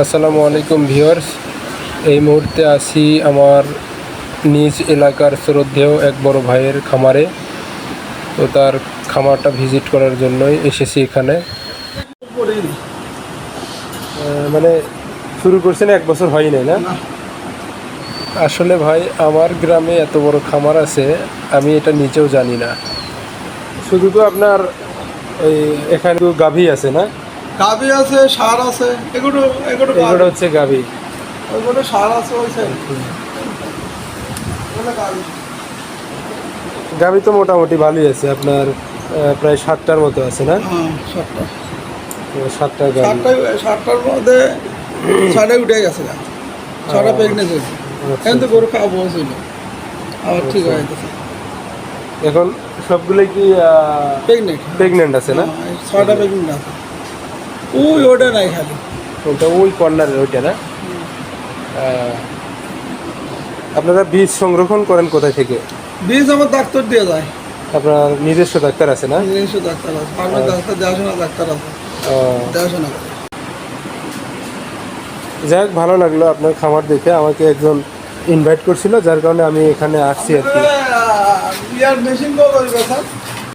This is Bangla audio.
আসসালামু আলাইকুম ভিউয়ার্স। এই মুহূর্তে আছি আমার নিজ এলাকার শ্রদ্ধেয় এক বড় ভাইয়ের খামারে। তো তার খামারটা ভিজিট করার জন্যই এসেছি এখানে। মানে শুরু করছেন এক বছর হয় নাই না। আসলে ভাই আমার গ্রামে এত বড় খামার আছে আমি এটা নিজেও জানি না। শুধু তো আপনার এখানে তো গাভী আছে না? গাবি আছে সার আছে এগুলো এগুলো এগুলো হচ্ছে গাভী। ওইগুলো সার আছে ওই সাইড গাবি। তো মোটামুটি ভালোই আছে আপনার প্রায় সাতটার মতো আছে না? হ্যাঁ সাতটা। গাভী। সারটাই সারটার মধ্যে সাড়ে উঠে গেছে সারটা প্রেগনেন্ট হয়েছে। কিন্তু গরু খাওয়া বলছিল আবার ঠিক হয়ে গেছে। এখন সবগুলো কি প্রেগনেন্ট প্রেগনেন্ট আছে না? ছটা প্রেগনেন্ট আছে। ওই ওটা নাই খালি। ওটা ওই কর্নারের ওইটা না? আপনারা বীজ সংরক্ষণ করেন কোথায় থেকে? বীজ আমার ডাক্তার দিয়ে যায়। আপনার নিজস্ব ডাক্তার আছে না? নিজস্ব ডাক্তার আছে। ফার্মের ডাক্তার দেখাশোনা ডাক্তার আছে। দেখাশোনা যাই হোক ভালো লাগল আপনার খামার দেখে। আমাকে একজন ইনভাইট করছিল যার কারণে আমি এখানে আসছি আর কি। মেশিন